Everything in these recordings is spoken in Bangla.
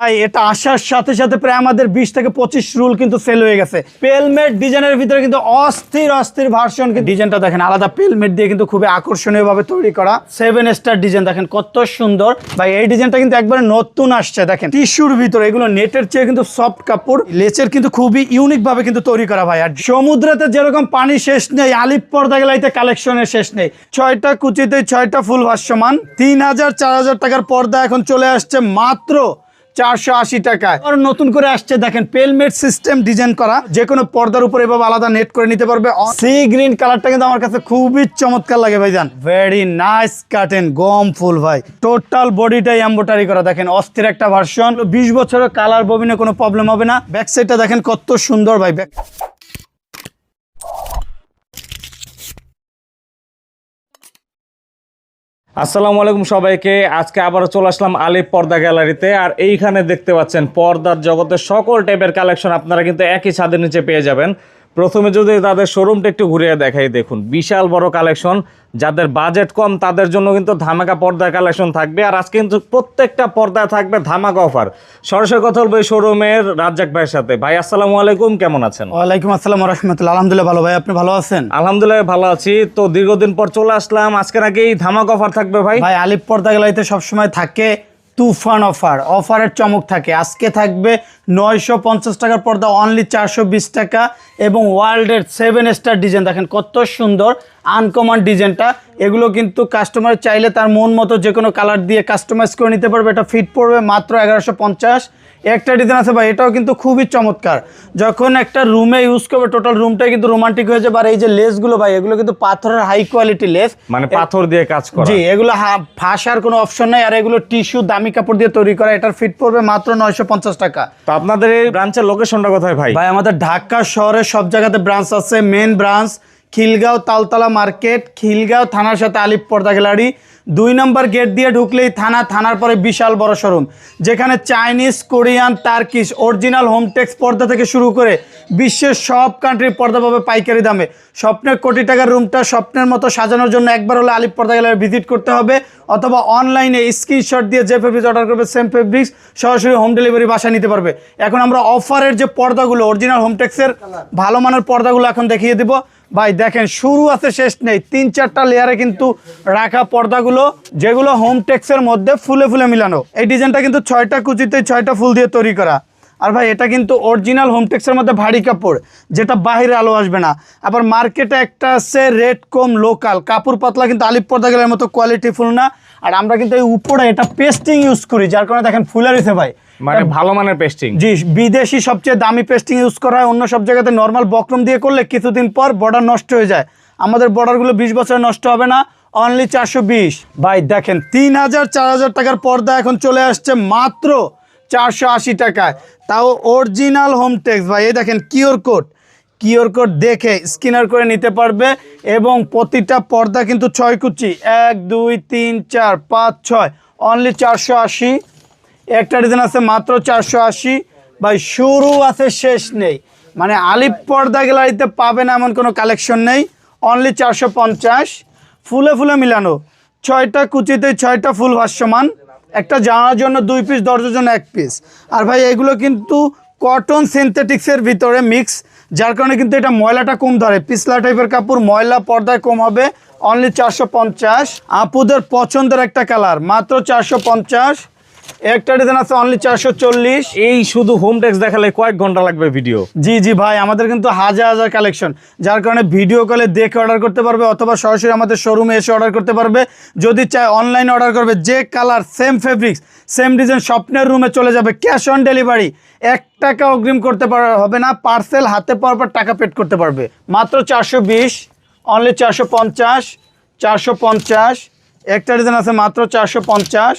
ভাই, এটা আসার সাথে সাথে প্রায় আমাদের বিশ থেকে পঁচিশ রুল কিন্তু সেল হয়ে গেছে। পেলমেট ডিজাইনের ভিতরে কিন্তু অস্থির অস্থির ভার্সন ডিজাইনটা দেখেন, আলাদা পেলমেট দিয়ে কিন্তু খুবই আকর্ষণীয় ভাবে তৈরি করা। সেভেন স্টার ডিজাইন দেখেন কত সুন্দর। ভাই, এই ডিজাইনটা কিন্তু একবারে নতুন আসছে, দেখেন। টিস্যুর ভিতরে, এগুলো নেটের চেয়ে কিন্তু সফট কাপড়। লেচের কিন্তু খুবই ইউনিক ভাবে কিন্তু তৈরি করা, ভাই। আর সমুদ্রেতে যেরকম পানি শেষ নেই, আলিপ পর্দা গেলাইতে কালেকশনের শেষ নেই। ছয়টা কুচিতে ছয়টা ফুল ভাষ্যমান তিন হাজার, চার হাজার টাকার পর্দা এখন চলে আসছে মাত্র চারশো আশি টাকায়। আর নতুন করে আসছে, দেখেন পেলমেট সিস্টেম ডিজাইন করা। যে কোনো পর্দার উপর এভাবে আলাদা নেট করে নিতে পারবে। সি গ্রিন কালারটা কিন্তু আমার কাছে খুবই চমৎকার লাগে ভাই ভাইজান ভেরি নাইস কাটেন গম ফুল ভাই। টোটাল বডিটাই এম্বোটারি করা, দেখেন, অস্থির একটা ভার্সন বিশ বছরের কালার ববিনে কোনো প্রবলেম হবে না। ব্যাক সাইডটা দেখেন কত সুন্দর, ভাই। ব্যাক আসসালামু আলাইকুম সবাইকে। আজকে আবারও চলে আসলাম আলিপ পর্দা গ্যালারিতে। আর এইখানে দেখতে পাচ্ছেন পর্দার জগতের সকল টাইপের কালেকশন আপনারা কিন্তু একই ছাদের নিচে পেয়ে যাবেন। প্রথমে যদি তাদের শোরুমটা একটু ঘুরিয়ে দেখাই দেখুন বিশাল বড় কালেকশন যাদের বাজেট কম তাদের জন্য কিন্তু ধামাকা পর্দার কালেকশন থাকবে। আর আজকে কিন্তু প্রত্যেকটা পর্দায় থাকবে ধামাকা অফার সরাসরি কথা বলব শোরুমের রাজ্জাক ভাইয়ের সাথে। ভাই আসসালামু আলাইকুম কেমন আছেন? ওয়ালাইকুম আসসালাম রহমতুল্লাহ। আলহামদুলিল্লাহ ভালো। ভাই আপনি ভালো আছেন? আলহামদুলিল্লাহ ভালো আছি। তো দীর্ঘদিন পর চলে আসলাম। আজকে নাকি ধামাকা অফার থাকবে ভাই? ভাই আলিপ পর্দা গেলাইতে সবসময় থাকে। তুফান অফার। অফারের চমক থাকে। আজকে থাকবে নয়শো পঞ্চাশ টাকার পর্দা অনলি চারশো বিশ টাকা এবং ওয়ার্ল্ডের সেভেন স্টার ডিজাইন দেখেন কত সুন্দর আনকমন ডিজাইনটা এগুলো কিন্তু কাস্টমার চাইলে তার মন মতো যে কোনো কালার দিয়ে কাস্টমাইজ করে নিতে পারবে। এটা ফিট পড়বে মাত্র এগারোশো পঞ্চাশ। একটা ডিজাইন আছে ভাই এটাও কিন্তু খুবই চমৎকার। যখন একটা রুমে ইউজ করবে টোটাল রুমটাই কিন্তু রোমান্টিক হয়ে যাবে। আর এই যে লেসগুলো ভাই এগুলো কিন্তু পাথরের হাই কোয়ালিটি লেস মানে পাথর দিয়ে কাজ করা। জি এগুলো ফাঁসার কোনো অপশন নাই। আর এগুলো টিস্যু দামি কাপড় দিয়ে তৈরি করা। এটার ফিট পড়বে মাত্র নয়শো পঞ্চাশ টাকা। তো আপনাদের এই ব্রাঞ্চের লোকেশনটা কোথায় ভাই? ভাই আমাদের ঢাকা শহরে সব জায়গাতে ব্রাঞ্চ আছে। Main branch Khilgaon Taltola market Khilgaon থানার সাথে আলিপ পর্দা গ্যালারি। দুই নম্বর গেট দিয়ে ঢুকলেই থানা, থানার পরে বিশাল বড় শোরুম, যেখানে Chinese, Korean, Turkish, original Hometex পর্দা থেকে শুরু করে বিশ্বের সব কান্ট্রির পর্দা পাবে পাইকারি দামে। স্বপ্নের কোটি টাকার রুমটা স্বপ্নের মতো সাজানোর জন্য একবার হলে আলিপ পর্দা গ্যালারি ভিজিট করতে হবে, অথবা অনলাইনে স্ক্রিনশট দিয়ে যে ফেব্রিক্স অর্ডার করবে সেম ফেব্রিক্স সরাসরি হোম ডেলিভারি বাসায় নিতে পারবে। এখন আমরা অফারের যে পর্দাগুলো অরিজিনাল হোমটেক্সের ভালো মানের পর্দাগুলো এখন দেখিয়ে দিব। ভাই, দেখেন, শুরু আছে, শেষ নেই। তিন, চারটা লেয়ারে কিন্তু রাখা পর্দাগুলো, যেগুলো হোম হোমটেক্সের মধ্যে ফুলে ফুলে মিলানো। এই ডিজাইনটা কিন্তু ছয়টা কুচিতে ছয়টা ফুল দিয়ে তৈরি করা। আর ভাই, এটা কিন্তু অরিজিনাল হোমটেক্সের মধ্যে ভারী কাপড়, যেটা বাহিরে আলো আসবে না। আবার মার্কেটে একটা আছে রেড কম লোকাল কাপড় পাতলা কিন্তু আলিপ পর্দা গেলের মতো কোয়ালিটি ফুল না। আর আমরা কিন্তু এই উপরে এটা পেস্টিং ইউজ করি যার কারণে দেখেন ফুলে রয়েছে ভাই। মানে ভালো মানের পেস্টিং জি বিদেশি সবচেয়ে দামি পেস্টিং ইউজ করা হয় অন্য সব জায়গাতে নর্মাল বক্রম দিয়ে করলে কিছুদিন পর বর্ডার নষ্ট হয়ে যায়। আমাদের বর্ডারগুলো বিশ বছরে নষ্ট হবে না অনলি চারশো বিশ। ভাই দেখেন তিন হাজার চার হাজার টাকার পর্দা এখন চলে আসছে মাত্র চারশো আশি টাকায়। তাও অরিজিনাল হোমটেক্স ভাই এই দেখেন কিওর কোড কিওর কোড দেখে স্ক্যানার করে নিতে পারবে এবং প্রতিটা পর্দা কিন্তু ছয় কুচি। এক, দুই, তিন, চার, পাঁচ, ছয়। অনলি চারশো আশি। একটা ডিজাইন আছে মাত্র চারশো আশি। ভাই, শুরু আছে, শেষ নেই। মানে আলিপ পর্দা গ্যালারিতে পাবেন এমন কোনো কালেকশন নেই। অনলি চারশো পঞ্চাশ। ফুলে ফুলে মিলানো। ছয়টা কুচিতে ছয়টা ফুল ভাষ্যমান একটা জানার জন্য দুই পিস দরজার জন্য এক পিস আর ভাই, এগুলো কিন্তু কটন সিনথেটিক্সের ভিতরে মিক্স যার কারণে কিন্তু এটা ময়লাটা কম ধরে। পিছলা টাইপের কাপড়, ময়লা পর্দায় কম হবে। অনলি চারশো পঞ্চাশ। আপুদের পছন্দের একটা কালার মাত্র চারশো পঞ্চাশ। একটা ডিজাইন আছে অনলি চারশো চল্লিশ। এই শুধু হোম টেক্স দেখালে কয়েক ঘণ্টা লাগবে ভিডিও জি জি ভাই, আমাদের কিন্তু হাজার হাজার কালেকশন যার কারণে ভিডিও কলে দেখে অর্ডার করতে পারবে অথবা সরাসরি আমাদের শোরুমে এসে অর্ডার করতে পারবে। যদি চায় অনলাইনে অর্ডার করবে, যে colour same fabrics same design স্বপ্নের রুমে চলে যাবে ক্যাশ অন ডেলিভারি এক টাকা অগ্রিম করতে পার হবে না পার্সেল হাতে পাওয়ার পর টাকা পেড করতে পারবে। মাত্র চারশো বিশ অনলি চারশো পঞ্চাশ চারশো পঞ্চাশ একটা ডিজাইন আছে মাত্র চারশো পঞ্চাশ।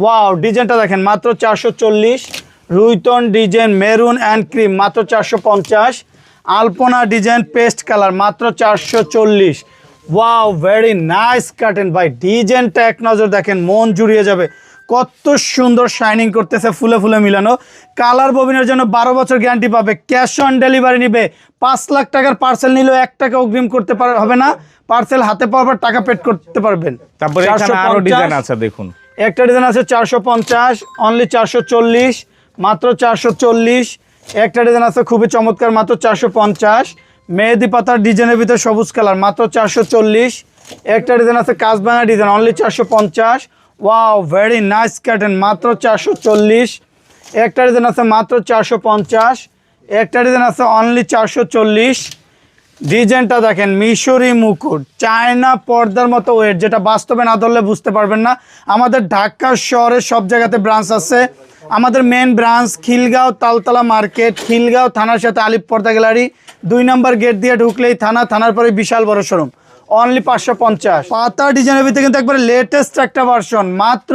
ওয়াও, ডিজাইনটা দেখেন, মাত্র চারশো চল্লিশ। রুইতন ডিজাইন, মেরুন অ্যান্ড ক্রিম, মাত্র চারশো পঞ্চাশ। আলপনা ডিজাইন, পেস্ট কালার, মাত্র চারশো চল্লিশ। ওয়াও ভেরি নাইস কাটেন ভাই, ডিজাইনটা এক নজর দেখেন, মন জুড়িয়ে যাবে। কত সুন্দর শাইনিং করতেছে ফুলে ফুলে মিলানো। কালার ববিনের জন্য বারো বছর গ্যারান্টি পাবে। ক্যাশ অন ডেলিভারি নিবে। পাঁচ লাখ টাকার পার্সেল নিলেও এক টাকা অগ্রিম করতে পার হবে না। পার্সেল হাতে পাওয়ার পর টাকা পেড করতে পারবেন। তারপরে আরও ডিজাইন আছে দেখুন। একটা ডিজাইন আছে চারশো পঞ্চাশ অনলি চারশো চল্লিশ মাত্র চারশো চল্লিশ। একটা ডিজাইন আছে খুবই চমৎকার মাত্র চারশো পঞ্চাশ। মেহেদি পাতার ডিজাইনের ভিতরে সবুজ কালার মাত্র চারশো চল্লিশ। একটা ডিজাইন আছে কাজবাঙা ডিজাইন অনলি চারশো পঞ্চাশ। ওয়াও ভেরি নাইস কাটেন মাত্র চারশো চল্লিশ। একটা ডিজাইন আছে মাত্র চারশো পঞ্চাশ। একটা ডিজাইন আছে অনলি চারশো চল্লিশ। ডিজাইনটা দেখেন, মিশরি মুকুট। চায়না পর্দার মতো ওয়েট যেটা বাস্তবে না ধরলে বুঝতে পারবেন না। আমাদের ঢাকা শহরে সব জায়গাতে ব্রাঞ্চ আছে। আমাদের main branch Khilgaon Taltola market Khilgaon থানার সাথে আলিপ পর্দা গ্যালারি দুই নম্বর গেট দিয়ে ঢুকলেই থানা, থানার পরে বিশাল বড় শোরুম অনলি পাঁচশো পঞ্চাশ। পাতা ডিজাইনের ভিতরে কিন্তু একবারে লেটেস্ট একটা ভার্সন মাত্র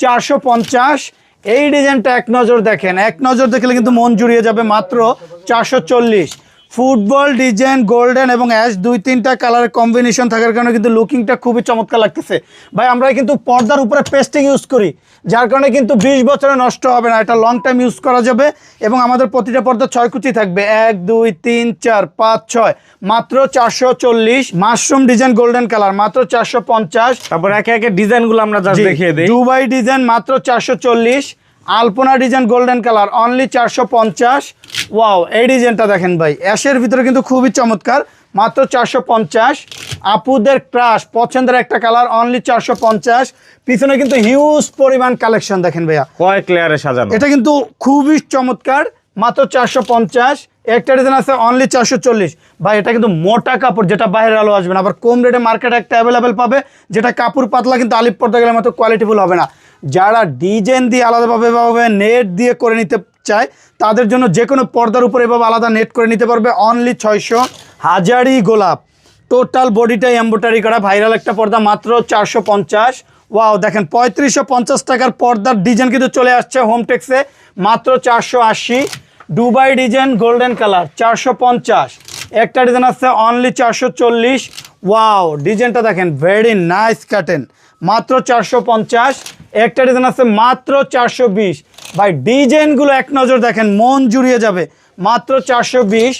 চারশো পঞ্চাশ। এই ডিজাইনটা এক নজর দেখেন, এক নজর দেখলে কিন্তু মন জুড়িয়ে যাবে মাত্র চারশো চল্লিশ। ফুটবল ডিজাইন গোল্ডেন এবং অ্যাশ দুই তিনটা কালারের কম্বিনেশন থাকার কারণে কিন্তু লুকিংটা খুবই চমৎকার লাগতেছে। ভাই আমরা কিন্তু পর্দার উপরে পেস্টিং ইউজ করি যার কারণে কিন্তু বিশ বছরে নষ্ট হবে না এটা লং টাইম ইউজ করা যাবে এবং আমাদের প্রতিটা পর্দা ছয় কুচি থাকবে। এক দুই তিন চার পাঁচ ছয় মাত্র চারশো চল্লিশ মাশরুম ডিজাইন গোল্ডেন কালার মাত্র চারশো পঞ্চাশ। তারপর একে একে ডিজাইনগুলো আমরা দেখিয়ে দিই। দুবাই ডিজাইন মাত্র চারশো চল্লিশ। আলপনা ডিজাইন গোল্ডেন কালার অনলি চারশো পঞ্চাশ। ওয়াও এই ডিজাইনটা দেখেন ভাই অ্যাশের ভিতরে কিন্তু খুবই চমৎকার মাত্র চারশো পঞ্চাশ। আপুদের ক্রাশ পছন্দের একটা কালার অনলি চারশো পঞ্চাশ। পিছনে কিন্তু হিউজ পরিমাণ কালেকশন দেখেন ভাইয়া। কয়েক লেয়ারে সাজানো। এটা কিন্তু খুবই চমৎকার মাত্র চারশো পঞ্চাশ। একটা ডিজাইন আছে অনলি চারশো চল্লিশ। ভাই এটা কিন্তু মোটা কাপড় যেটা বাইরের আলো আসবে না। আবার কম রেটে মার্কেটে একটা অ্যাভেলেবেল পাবে যেটা কাপড় পাতলা কিন্তু আলিপ পড়তে গেলে মতো কোয়ালিটিফুল হবে না। যারা ডিজাইন দিয়ে আলাদাভাবে ভাবে নেট দিয়ে করে নিতে চায়, তাদের জন্য যে কোনো পর্দার উপরে এভাবে আলাদা নেট করে নিতে পারবে অনলি ছয়শো হাজারি গোলাপ। টোটাল বডিটাই এম্বোটারি করা ভাইরাল একটা পর্দা মাত্র চারশো পঞ্চাশ। ওয়াও দেখেন, পঁয়ত্রিশশো পঞ্চাশ টাকার পর্দার ডিজাইন কিন্তু চলে আসছে হোম টেক্সে মাত্র চারশো আশি। দুবাই ডিজাইন গোল্ডেন কালার চারশো পঞ্চাশ। একটা ডিজাইন আছে অনলি চারশো চল্লিশ। ওয়াও ডিজাইনটা দেখেন ভেরি নাইস কাটেন মাত্র চারশো পঞ্চাশ, একটা ডিজাইন আছে মাত্র চারশো বিশ। ভাই, ডিজাইনগুলো এক নজর দেখেন, মন জুড়িয়ে যাবে। মাত্র চারশো বিশ,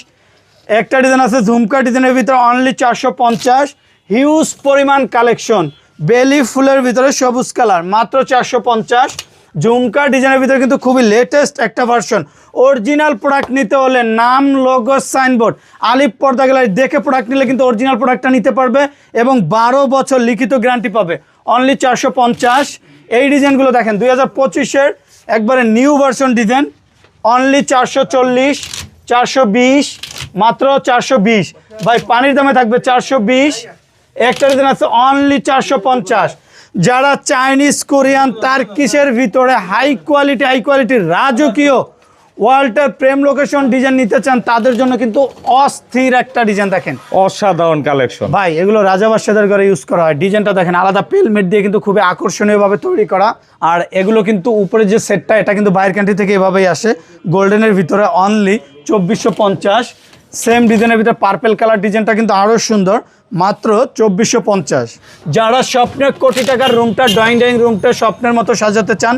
একটা ডিজাইন আছে ঝুমকা ডিজাইনের ভিতরে অনলি চারশো পঞ্চাশ হিউজ পরিমাণ কালেকশন বেলি ফুলের ভিতরে সবুজ কালার মাত্র চারশো পঞ্চাশ। ঝুমকা ডিজাইনের ভিতরে কিন্তু খুবই লেটেস্ট একটা ভার্সন অরিজিনাল প্রোডাক্ট নিতে হলে নাম লোগো সাইনবোর্ড আলিপ পর্দা গ্যালারি দেখে প্রোডাক্ট নিলে কিন্তু অরিজিনাল প্রোডাক্টটা নিতে পারবে এবং বারো বছর লিখিত গ্যারান্টি পাবে। অনলি চারশো পঞ্চাশ। এই ডিজাইনগুলো দেখেন, দুই হাজার পঁচিশের একবারে নিউ ভার্সন ডিজাইন অনলি চারশো চল্লিশ, চারশো বিশ, মাত্র চারশো বিশ। ভাই, পানির দামে থাকবে চারশো বিশ। একটা ডিজাইন আছে অনলি চারশো পঞ্চাশ। যারা চাইনিজ কোরিয়ান তার্কিসের ভিতরে হাই কোয়ালিটি হাই কোয়ালিটির রাজকীয় ওয়াল্টার প্রেম লোকেশন ডিজাইন নিতে চান তাদের জন্য কিন্তু অস্থির একটা ডিজাইন দেখেন। অসাধারণ কালেকশন ভাই এগুলো রাজা বাদশাদের ঘরে ইউজ করা হয়। ডিজাইনটা দেখেন আলাদা পেলমেট দিয়ে কিন্তু খুবই আকর্ষণীয়ভাবে তৈরি করা। আর এগুলো কিন্তু উপরে যে সেটটা এটা কিন্তু বাইরের কান্ট্রি থেকে এভাবেই আসে। গোল্ডেনের ভিতরে অনলি চব্বিশশো পঞ্চাশ। সেম ডিজাইনের ভিতরে পার্পেল কালার ডিজাইনটা কিন্তু আরও সুন্দর মাত্র চব্বিশশো পঞ্চাশ। যারা স্বপ্নের কোটি টাকার রুমটা ড্রয়িং ডাইনিং রুমটা স্বপ্নের মতো সাজাতে চান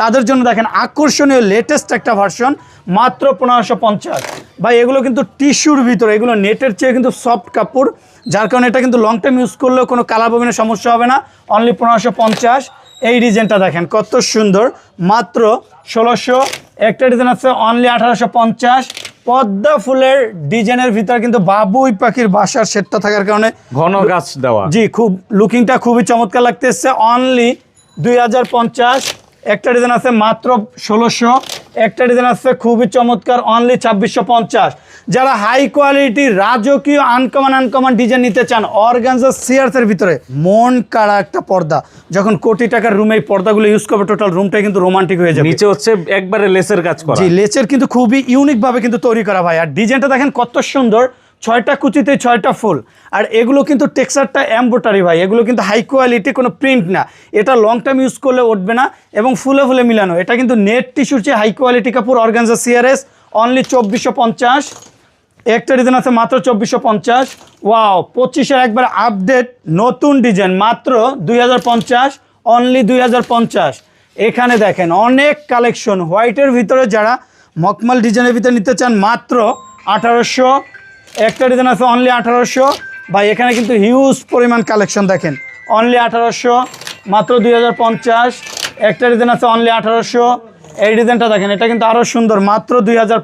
তাদের জন্য দেখেন আকর্ষণীয় লেটেস্ট একটা ভার্সন মাত্র পনেরোশো পঞ্চাশ। ভাই এগুলো কিন্তু টিস্যুর ভিতরে এগুলো নেটের চেয়ে কিন্তু সফট কাপড় যার কারণে এটা কিন্তু লং টাইম ইউজ করলেও কোনো কালার ববিনের সমস্যা হবে না অনলি পনেরোশো পঞ্চাশ। এই ডিজাইনটা দেখেন কত সুন্দর মাত্র ষোলোশো। একটা ডিজাইন আছে অনলি আঠারোশো পঞ্চাশ। পদ্মা ফুলের ডিজাইনের ভিতরে কিন্তু বাবুই পাখির বাসার সেটটা থাকার কারণে ঘন গাছ দেওয়া। জি খুব লুকিংটা খুবই চমৎকার লাগতেছে। অনলি দুই হাজার পঞ্চাশ। একটা ডিজাইন আছে মাত্র ষোলোশো একটা ডিজাইন আছে খুবই চমৎকার অনলি ছাব্বিশশো পঞ্চাশ। যারা হাই কোয়ালিটি রাজকীয় আনকমন আনকমন ডিজাইন নিতে চান অর্গানজা সিয়ার্সের ভিতরে মন কাড়া একটা পর্দা। যখন কোটি টাকার রুমে এই পর্দাগুলো ইউজ করবে টোটাল রুমটা কিন্তু রোমান্টিক হয়ে যাবে। নিচে হচ্ছে একবারে লেসের কাজ করা। জি লেচের কিন্তু খুবই ইউনিক ভাবে কিন্তু তৈরি করা ভাই। আর ডিজাইনটা দেখেন কত সুন্দর ছয়টা কুচিতে ছয়টা ফুল। আর এগুলো কিন্তু টেক্সচারটা এম্বোটারি ভাই, এগুলো কিন্তু হাই কোয়ালিটি কোনো প্রিন্ট না। এটা লং টাইম ইউজ করলে উঠবে না এবং ফুলে ফুলে মিলানো। এটা কিন্তু নেট টিস্যুর চেয়ে হাই কোয়ালিটি কাপড় অর্গানজা সিআরএস অনলি চব্বিশশো পঞ্চাশ। একটা ডিজাইন আছে মাত্র চব্বিশশো পঞ্চাশ। ওয়াও পঁচিশের একবার আপডেট নতুন ডিজাইন মাত্র দুই হাজার পঞ্চাশ অনলি দুই হাজার পঞ্চাশ। এখানে দেখেন অনেক কালেকশন হোয়াইটের ভিতরে যারা মকমাল ডিজাইনের ভিতরে নিতে চান, মাত্র আঠারোশো একটা ডিজাইন আছে অনলি আঠারোশো। ভাই, এখানে কিন্তু হিউজ পরিমাণ কালেকশন দেখেন। অনলি আঠারোশো, মাত্র দুই হাজার পঞ্চাশ। একটা ডিজাইন আছে অনলি আঠারোশো। এই ডিজাইনটা দেখেন, এটা কিন্তু আরও সুন্দর, মাত্র দুই হাজার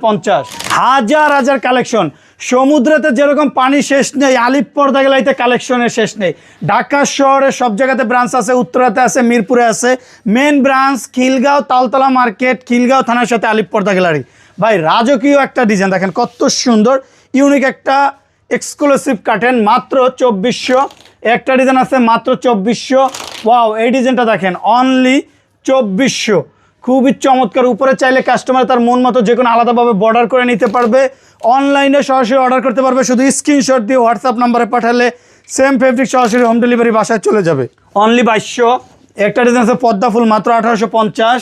হাজার কালেকশন সমুদ্রেতে যেরকম পানি শেষ নেই, আলিপ পর্দা গেলাইতে কালেকশনের শেষ নেই। ঢাকা শহরে সব জায়গাতে ব্রাঞ্চ আছে, উত্তরাতে আছে, মিরপুরে আছে। Main branch Khilgaon, Taltola market Khilgaon থানার সাথে আলিপ পর্দা গ্যালারি। ভাই, রাজকীয় একটা ডিজাইন দেখেন কত সুন্দর ইউনিক একটা এক্সক্লুসিভ কাটেন মাত্র চব্বিশশো। একটা ডিজাইন আছে মাত্র চব্বিশশো। ওয়াও এই ডিজাইনটা দেখেন অনলি চব্বিশশো। খুবই চমৎকার, উপরে চাইলে কাস্টমার তার মন মতো যে কোনো আলাদাভাবে বর্ডার করে নিতে পারবে। অনলাইনে সরাসরি অর্ডার করতে পারবে, শুধু স্ক্রিনশট দিয়ে হোয়াটসঅ্যাপ নাম্বারে পাঠালে সেম ফেব্রিক সরাসরি হোম ডেলিভারি বাসায় চলে যাবে। অনলি বাইশশো। একটা ডিজাইন আছে পদ্মা ফুল, মাত্র আঠারোশো পঞ্চাশ।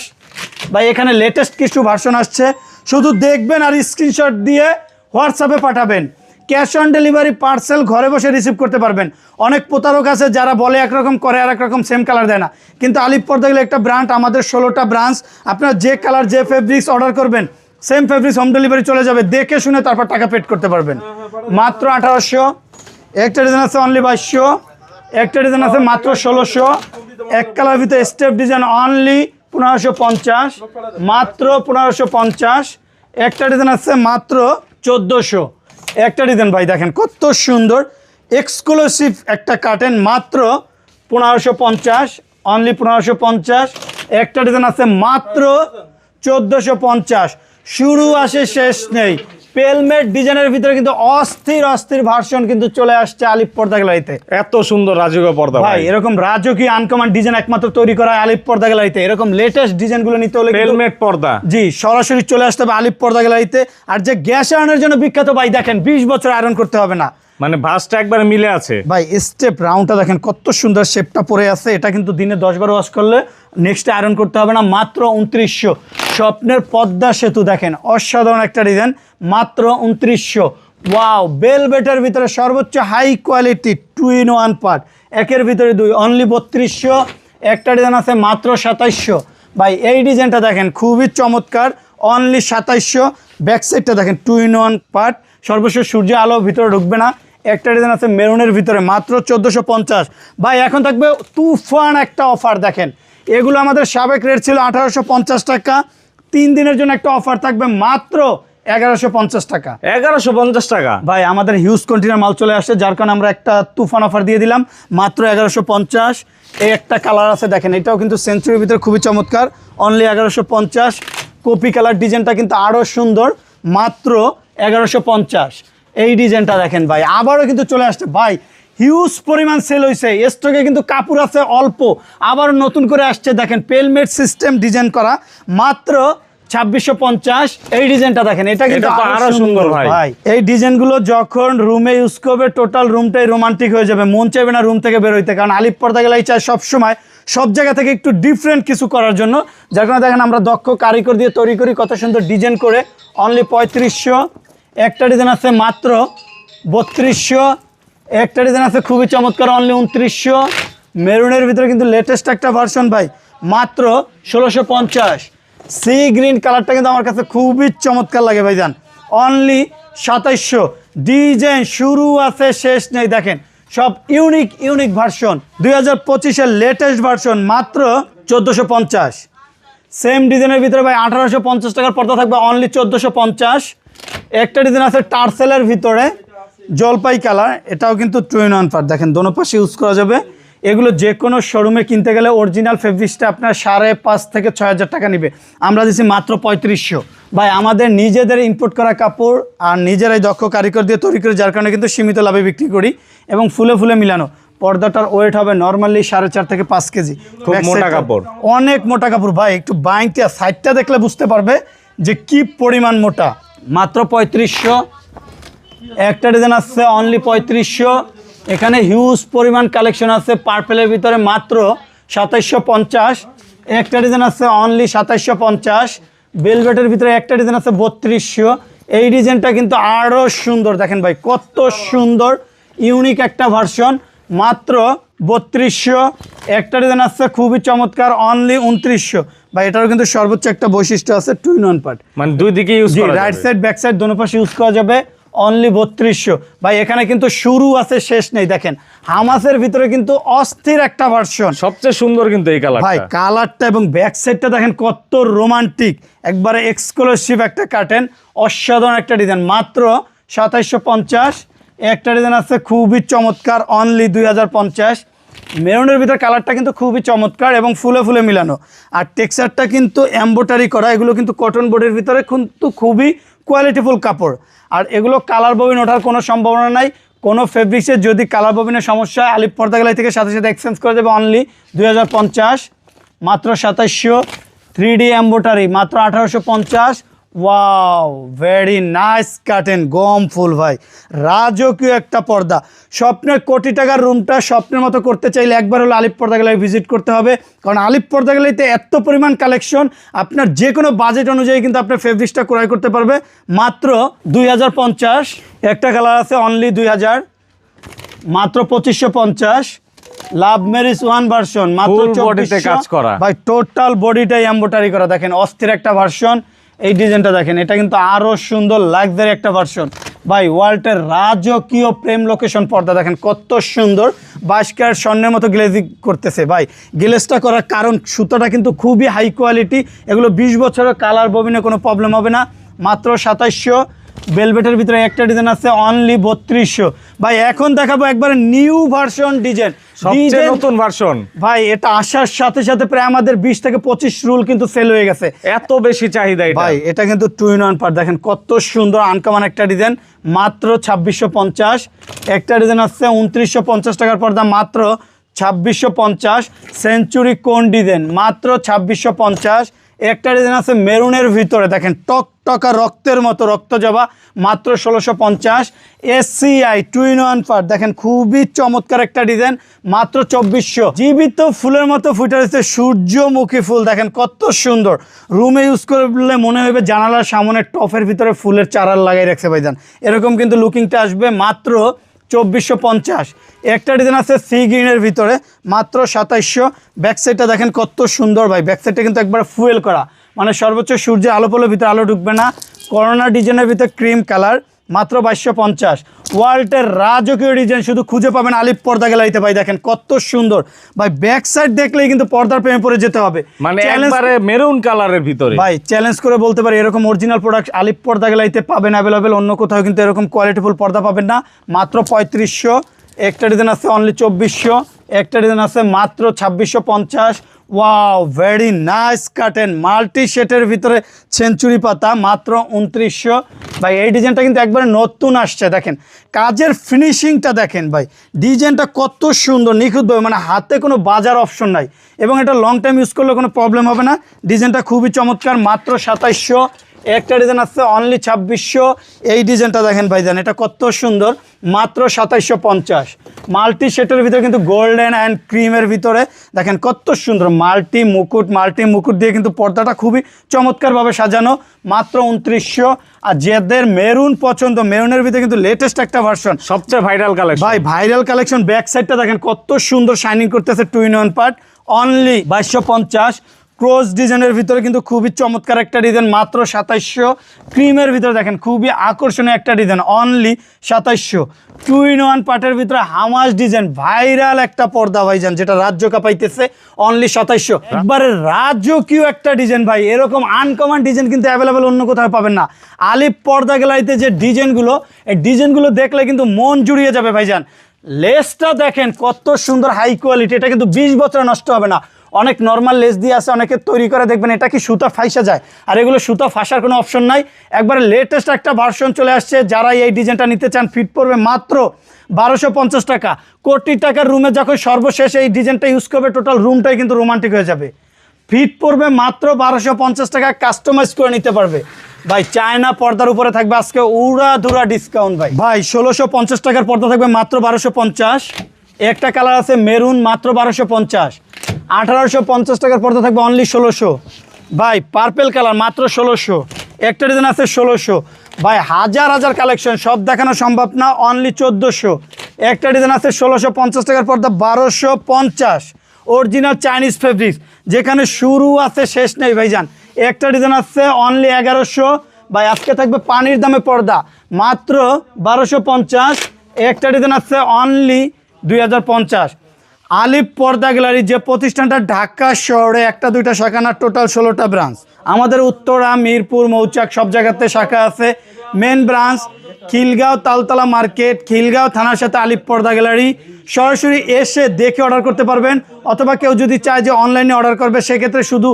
ভাই, এখানে লেটেস্ট কিছু ভার্সন আসছে। শুধু দেখবেন আর স্ক্রিনশট দিয়ে হোয়াটসঅ্যাপে পাঠাবেন। ক্যাশ অন ডেলিভারি পার্সেল ঘরে বসে রিসিভ করতে পারবেন। অনেক প্রতারক আছে যারা বলে একরকম করে আর একরকম সেম কালার দেয় না। কিন্তু আলিপ পর্দা গেলে একটা ব্রান্ড আমাদের ষোলোটা ব্রাঞ্চ আপনার যে কালার যে ফেব্রিক্স অর্ডার করবেন সেম ফেব্রিক্স হোম ডেলিভারি চলে যাবে। দেখে শুনে তারপর টাকা পেড করতে পারবেন। মাত্র আঠারোশো একটা ডিজাইন আছে অনলি বাইশশো একটা ডিজাইন আছে মাত্র ষোলোশো। এক কালার ভিতরে স্টেপ ডিজাইন অনলি পনেরোশো পঞ্চাশ, মাত্র পনেরোশো পঞ্চাশ। একটা ডিজাইন আছে মাত্র চোদ্দোশো। একটা ডিজাইন ভাই দেখেন কত সুন্দর। এক্সক্লুসিভ একটা কাটেন মাত্র পনেরোশো পঞ্চাশ অনলি পনেরোশো পঞ্চাশ। একটা ডিজাইন আছে মাত্র চোদ্দোশো পঞ্চাশ। শুরু আসে শেষ নেই। পেলমেট ডিজাইনের ভিতরে কিন্তু অস্থির অস্থির ভার্সন কিন্তু চলে আসছে আলিপ পর্দা গ্যালারিতে। এত সুন্দর রাজকীয় পর্দা ভাই এরকম রাজকীয় আনকমান ডিজাইন একমাত্র তৈরি করা আলিপ পর্দা গ্যালারিতে। এরকম লেটেস্ট ডিজাইনগুলো নিতে হলে পেলমেট পর্দা। জি সরাসরি চলে আসতে হবে আলিপ পর্দা গ্যালারিতে। আর যে গ্যাস আয়রনের জন্য বিখ্যাত ভাই দেখেন বিশ বছর আয়রন করতে হবে না। মানে ভাসটা একবারে মিলে আছে। ভাই স্টেপ রাউন্ডটা দেখেন, কত সুন্দর শেপটা পরে আছে। এটা কিন্তু দিনে দশ বার ওয়াশ করলে নেক্সট আয়রন করতে হবে না, মাত্র উনত্রিশশো। স্বপ্নের পদ্মা সেতু দেখেন, অসাধারণ একটা ডিজাইন মাত্র উনত্রিশশো। ওয়াও বেলবেটের ভিতরে সর্বোচ্চ high quality two in one part একের ভিতরে দুই অনলি বত্রিশশো। একটা ডিজাইন আছে মাত্র সাতাইশশো। ভাই, এই ডিজাইনটা দেখেন, খুবই চমৎকার অনলি সাতাইশশো। ব্যাক সাইডটা দেখেন টু ইন ওয়ান পার্ট সর্বশেষ সূর্য আলো ভিতরে ঢুকবে না। একটা ডিজাইন আছে মেরুনের ভিতরে মাত্র চোদ্দোশো পঞ্চাশ। ভাই এখন থাকবে তুফান একটা অফার দেখেন। এগুলো আমাদের সাবেক রেট ছিল আঠারোশো পঞ্চাশ টাকা। তিন দিনের জন্য একটা অফার থাকবে মাত্র এগারোশো পঞ্চাশ টাকা। এগারোশো পঞ্চাশ টাকা? ভাই আমাদের হিউজ কন্টেনার মাল চলে আসছে যার কারণে আমরা একটা তুফান অফার দিয়ে দিলাম মাত্র এগারোশো পঞ্চাশ। এই একটা কালার আছে দেখেন এটাও কিন্তু সেঞ্চুরির ভিতরে খুবই চমৎকার। অনলি এগারোশো পঞ্চাশ। কপি কালার ডিজাইনটা কিন্তু আরও সুন্দর মাত্র এগারোশো পঞ্চাশ। এই ডিজাইনটা দেখেন ভাই আবারও কিন্তু চলে আসছে। ভাই হিউজ পরিমাণ সেল হয়েছে স্টকে কিন্তু কাপড় আছে অল্প। আবার নতুন করে আসছে দেখেন পেলমেট সিস্টেম ডিজাইন করা। মাত্র ছাব্বিশশো পঞ্চাশ। এই ডিজাইনটা দেখেন এটা কিন্তু আরও সুন্দর ভাই। ভাই। এই ডিজাইনগুলো যখন রুমে ইউজ করবে টোটাল রুমটাই রোমান্টিক হয়ে যাবে। মন চাইবে না রুম থেকে বেরোইতে কারণ আলিপ পর্দা গেলাই চায় সবসময় সব জায়গা থেকে একটু ডিফারেন্ট কিছু করার জন্য। যার কারণে দেখেন আমরা দক্ষ কারিগর দিয়ে তৈরি করি। কত সুন্দর ডিজাইন করে। অনলি পঁয়ত্রিশশো একটা ডিজাইন আছে মাত্র বত্রিশশো, একটা ডিজাইন আছে খুবই চমৎকার অনলি উনত্রিশশো। মেরুনের ভিতরে কিন্তু লেটেস্ট একটা ভার্সন ভাই, মাত্র ষোলোশো পঞ্চাশ। সি গ্রিন কালারটা কিন্তু আমার কাছে খুবই চমৎকার লাগে ভাই ভাইজান অনলি সাতাইশশো। ডিজাইন শুরু আছে, শেষ নেই, দেখেন। সব ইউনিক ইউনিক ভার্সন দুই হাজার পঁচিশের লেটেস্ট ভার্সন মাত্র চোদ্দোশো পঞ্চাশ। সেম ডিজাইনের ভিতরে ভাই আঠারোশো পঞ্চাশ টাকার পর্দা থাকবে অনলি চোদ্দোশো পঞ্চাশ। একটা ডিজাইন আছে টার্সেলের ভিতরে জলপাই কালার এটাও কিন্তু টু ইন ওয়ান পার্ট দেখেন দোনো পাশে ইউজ করা যাবে। এগুলো যে কোনো শোরুমে কিনতে গেলে অরিজিনাল ফেব্রিক্সটা আপনার সাড়ে পাঁচ থেকে ছয় হাজার টাকা নিবে। আমরা দিচ্ছি মাত্র পঁয়ত্রিশশো। ভাই আমাদের নিজেদের ইম্পোর্ট করা কাপড় আর নিজেরাই দক্ষ কারিগর দিয়ে তৈরি করে যার কারণে কিন্তু সীমিত লাভে বিক্রি করি এবং ফুলে ফুলে মিলানো। পর্দাটার ওয়েট হবে নর্মালি সাড়ে চার থেকে পাঁচ কেজি। খুব মোটা কাপড়। অনেক মোটা কাপড়। ভাই একটু বাইংটা সাইডটা দেখলে বুঝতে পারবে যে কি পরিমাণ মোটা। মাত্র পঁয়ত্রিশশো। একটা ডিজাইন আসছে অনলি পঁয়ত্রিশশো। এখানে হিউজ পরিমাণ কালেকশন আছে পার্পেলের ভিতরে মাত্র সাতাইশশো পঞ্চাশ। একটা ডিজাইন আছে অনলি সাতাইশশো পঞ্চাশ। বেলভেটের ভিতরে একটা ডিজাইন আছে বত্রিশশো। এই ডিজাইনটা কিন্তু আরও সুন্দর। দেখেন ভাই, কত সুন্দর ইউনিক একটা ভার্সন মাত্র বত্রিশশো। একটা ডিজাইন আসছে খুবই চমৎকার অনলি উনত্রিশশো। বা এটারও কিন্তু সর্বোচ্চ একটা বৈশিষ্ট্য আছে টু ইন ওয়ান পার্ট মানে দুই দিকে ইউজ করা রাইট সাইড ব্যাক সাইড দোনো পাশে ইউজ করা যাবে অনলি বত্রিশশো। ভাই এখানে কিন্তু শুরু আছে শেষ নেই দেখেন। হামাসের ভিতরে কিন্তু অস্থির একটা ভার্সন সবচেয়ে সুন্দর কিন্তু এই কালার ভাই কালারটা কালারটা এবং ব্যাক সাইডটা দেখেন কত রোমান্টিক একবারে এক্সক্লুসিভ একটা কাটেন অসাধারণ একটা ডিজাইন মাত্র সাতাইশশো পঞ্চাশ। একটা ডিজাইন আছে খুবই চমৎকার অনলি দুই হাজার পঞ্চাশ। মেরুনের ভিতর কালারটা কিন্তু খুবই চমৎকার এবং ফুলে ফুলে মিলানো। আর টেক্সচারটা কিন্তু এম্বোটারি করা, এগুলো কিন্তু কটন বোর্ডের ভিতরে কিন্তু খুবই কোয়ালিটিফুল কাপড়। আর এগুলো কালার ববিন ওঠার কোনো সম্ভাবনা নাই। কোনো ফেব্রিক্সের যদি কালার ববিনের সমস্যা আলিপ পর্দাগালাই থেকে সাথে সাথে এক্সচেঞ্জ করে দেবে অনলি দুই হাজার পঞ্চাশ, মাত্র সাতাশশো থ্রি ডি এম্বোটারি মাত্র আঠারোশো পঞ্চাশ ওয়াও ভেরি নাইস কাটেন গম ফুল ভাই। রাজকীয় একটা পর্দা। স্বপ্নের কোটি টাকার রুমটা স্বপ্নের মতো করতে চাইলে একবার হলো আলিপ পর্দা গেলায় ভিজিট করতে হবে। কারণ আলিপ পর্দা গেলাইতে এত পরিমাণ কালেকশন আপনার যে কোনো বাজেট অনুযায়ী কিন্তু আপনার ফেব্রিক্সটা ক্রয় করতে পারবে। মাত্র দুই হাজার পঞ্চাশ একটা কালার আছে অনলি দুই হাজার। মাত্র পঁচিশশো পঞ্চাশ। লাভ মেরিস ওয়ান ভার্সন মাত্র Full body তে 2400 কাজ করা। ভাই টোটাল বডিটাই এম্বোটারি করা। দেখেন অস্থির একটা ভার্সন এই ডিজাইনটা দেখেন, এটা কিন্তু আরও সুন্দর লাগজারি একটা ভার্সন ভাই ওয়ার্ল্ডের রাজকীয় প্রেম লোকেশন পর্দা, দেখেন কত সুন্দর। বাইশ ক্যারেট স্বর্ণের মতো গ্লেজি করতেছে, ভাই। গ্লেজটা করার কারণ, সুতোটা কিন্তু খুবই হাই কোয়ালিটি এগুলো বিশ বছরের কালার ববিনে কোনো প্রবলেম হবে না। মাত্র সাতাইশশো। বেলভেটের ভিতরে একটা ডিজাইন আছে অনলি বত্রিশশো। ভাই এখন দেখাবো একবারে নিউ ভার্সন ডিজাইন নতুন ভার্সন ভাই এটা আসার সাথে সাথে প্রায় আমাদের বিশ থেকে পঁচিশ রুল কিন্তু সেল হয়ে গেছে। এত বেশি চাহিদা ভাই এটা কিন্তু টু ইন ওয়ান পার দেখেন কত সুন্দর আনকমন একটা ডিজাইন মাত্র ছাব্বিশশো পঞ্চাশ। একটা ডিজাইন আসছে উনত্রিশশো পঞ্চাশ টাকার পর্দা। মাত্র ছাব্বিশশো পঞ্চাশ। সেঞ্চুরি কোন ডিজাইন মাত্র ছাব্বিশশো পঞ্চাশ। একটা ডিজাইন আছে মেরুনের ভিতরে, দেখেন টক টকা রক্তের মতো রক্ত জবা, মাত্র ষোলোশো পঞ্চাশ এসসিআই টু ইন ওয়ান পার দেখেন, খুবই চমৎকার একটা ডিজাইন মাত্র চব্বিশশো। জীবিত ফুলের মতো ফুটে রয়েছে সূর্যমুখী ফুল, দেখেন, কত সুন্দর। রুমে ইউজ করলে মনে হবে জানালার সামনে টফের ভিতরে ফুলের চারার লাগাই রাখছে ভাইজান। এরকম কিন্তু লুকিংটা আসবে, মাত্র চব্বিশশো পঞ্চাশ। একটা ডিজাইন আছে সি গ্রিনের ভিতরে, মাত্র সাতাইশশো। ব্যাকসাইডটা দেখেন কত সুন্দর ভাই। ব্যাকসাইডটা কিন্তু একবার ফুয়েল করা। মানে সর্বোচ্চ সূর্যের আলো পলের ভিতরে আলো ঢুকবে না। করোনা ডিজাইনের ভিতরে ক্রিম কালার মাত্র বাইশশো পঞ্চাশ। ওয়ার্ল্ডের রাজকীয় ডিজাইন শুধু খুঁজে পাবেন আলিপ পর্দা গেলাইতে ভাই। দেখেন কত সুন্দর। ভাই ব্যাক সাইড দেখলেই কিন্তু পর্দার প্রেমে পড়ে যেতে হবে। মানে একবারে মেরুন কালারের ভিতরে। ভাই চ্যালেঞ্জ করে বলতে পারি এরকম অরিজিনাল প্রোডাক্ট আলিপ পর্দা গেলাইতে পাবেন অ্যাভেলেবেল অন্য কোথাও কিন্তু এরকম কোয়ালিটিফুল পর্দা পাবেন না। মাত্র পঁয়ত্রিশশো একটা ডিজাইন আছে অনলি চব্বিশশো একটা ডিজাইন আছে মাত্র ছাব্বিশশো পঞ্চাশ। Wow very nice curtain multi শেটের ভিতরে সেঞ্চুরি পাতা, মাত্র উনত্রিশশো। ভাই, এই ডিজাইনটা কিন্তু একবারে নতুন আসছে, দেখেন। কাজের ফিনিশিংটা দেখেন, ভাই। ডিজাইনটা কত সুন্দর, নিখুঁতভাবে মানে হাতে কোনো বাজার অপশন নাই। এবং এটা লং টাইম ইউজ করলে কোনো প্রবলেম হবে না। ডিজাইনটা খুবই চমৎকার, মাত্র সাতাইশশো। একটা ডিজাইন আছে অনলি ছাব্বিশশো এই ডিজাইনটা দেখেন ভাইজান এটা কত সুন্দর মাত্র সাতাইশশো পঞ্চাশ। মাল্টি সেটের ভিতরে কিন্তু গোল্ডেন অ্যান্ড ক্রিমের ভিতরে দেখেন কত সুন্দর মাল্টি মুকুট মাল্টি মুকুট দিয়ে কিন্তু পর্দাটা খুবই চমৎকারভাবে সাজানো মাত্র উনত্রিশশো। আর যাদের মেরুন পছন্দ মেরুনের ভিতরে কিন্তু লেটেস্ট একটা ভার্সন সবচেয়ে ভাইরাল কালেকশন ভাই ভাইরাল কালেকশন ব্যাক সাইডটা দেখেন কত সুন্দর শাইনিং করতেছে two in one part only বাইশশো পঞ্চাশ। ক্রোজ ডিজাইনের ভিতরে কিন্তু খুবই চমৎকার একটা ডিজাইন, মাত্র সাতাইশশো। ক্রিমের ভিতরে দেখেন, খুবই আকর্ষণীয় একটা ডিজাইন অনলি সাতাইশশো। টু ইন ওয়ান পার্টের ভিতরে হামাস ডিজাইন, ভাইরাল একটা পর্দা ভাইজান, যেটা রাজ্য কাপাইতেছে অনলি সাতাইশশো। একবারে রাজকীয় একটা ডিজাইন ভাই, এরকম আনকমন ডিজাইন কিন্তু অ্যাভেলেবেল অন্য কোথাও পাবেন না। আলিপ পর্দা গেলাইতে যে ডিজাইনগুলো, এই ডিজাইনগুলো দেখলে কিন্তু মন জুড়িয়ে যাবে ভাইজান। লেসটা দেখেন, কত সুন্দর হাই কোয়ালিটি এটা কিন্তু বিশ বছর নষ্ট হবে না। অনেক নর্মাল লেস দিয়ে আছে, অনেকে তৈরি করে দেখবেন, এটা কি সুতা ফাইসা যায়? আর এগুলো সুতা ফাঁসার কোনো অপশন নাই। একবারে লেটেস্ট একটা ভার্সন চলে আসছে, যারা এই ডিজাইনটা নিতে চান ফিট পড়বে মাত্র বারোশো পঞ্চাশ টাকা। কোটি টাকার রুমে যখন সর্বশেষ এই ডিজাইনটা ইউজ করবে টোটাল রুমটাই কিন্তু রোমান্টিক হয়ে যাবে। ফিট পড়বে মাত্র বারোশো পঞ্চাশ টাকা কাস্টমাইজ করে নিতে পারবে। ভাই, চায়না পর্দার উপরে থাকবে আজকে উড়া ধুরা ডিসকাউন্ট ভাই। ভাই, ষোলোশো পঞ্চাশ টাকার পর্দা থাকবে মাত্র বারোশো পঞ্চাশ। একটা কালার আছে মেরুন মাত্র বারোশো পঞ্চাশ। আঠারোশো পঞ্চাশ টাকার পর্দা থাকবে অনলি ষোলোশো। ভাই পার্পেল কালার মাত্র ষোলোশো। একটা ডিজাইন আছে ষোলোশো। ভাই, হাজার হাজার কালেকশন সব দেখানো সম্ভব না অনলি চোদ্দোশো। একটা ডিজাইন আছে ষোলোশো পঞ্চাশ টাকার পর্দা, বারোশো পঞ্চাশ। অরিজিনাল চাইনিজ ফেব্রিক্স যেখানে শুরু আছে, শেষ নেই, ভাইজান। একটা ডিজাইন আছে অনলি এগারোশো। ভাই, আজকে থাকবে পানির দামে পর্দা। মাত্র বারোশো পঞ্চাশ। একটা ডিজাইন আছে অনলি দুই হাজার পঞ্চাশ। আলিফ পর্দা গ্যালারি, যে প্রতিষ্ঠানটা ঢাকা শহরে একটা, দুইটা শাখা না, টোটাল ষোলোটা ব্রাঞ্চ। আমাদের উত্তরা, মিরপুর, মৌচাক সব জায়গাতে শাখা আছে। Main branch, Khilgaon, Taltola market, Khilgaon থানার সাথে আলিফ পর্দা গ্যালারি। সরাসরি এসে দেখে অর্ডার করতে পারবেন, অথবা কেউ যদি চায় যে অনলাইনে অর্ডার করবে, সেক্ষেত্রে শুধু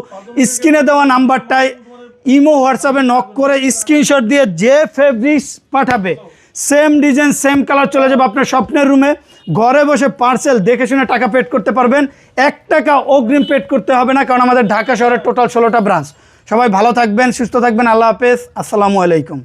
স্ক্রিনে দেওয়া নাম্বারটায় ইমো, হোয়াটসঅ্যাপে নক করে স্ক্রিনশট দিয়ে যে ফেব্রিক্স পাঠাবে সেম ডিজাইন সেম কালার চলে যাবে আপনার স্বপ্নের রুমে ঘরে বসে পার্সেল দেখে শুনে টাকা পেড করতে পারবেন। এক টাকা অগ্রিম পেড করতে হবে না, কারণ আমাদের ঢাকা শহরের টোটাল ষোলোটা ব্রাঞ্চ সবাই ভালো থাকবেন, সুস্থ থাকবেন, আল্লাহ হাফেজ। আসসালামু আলাইকুম।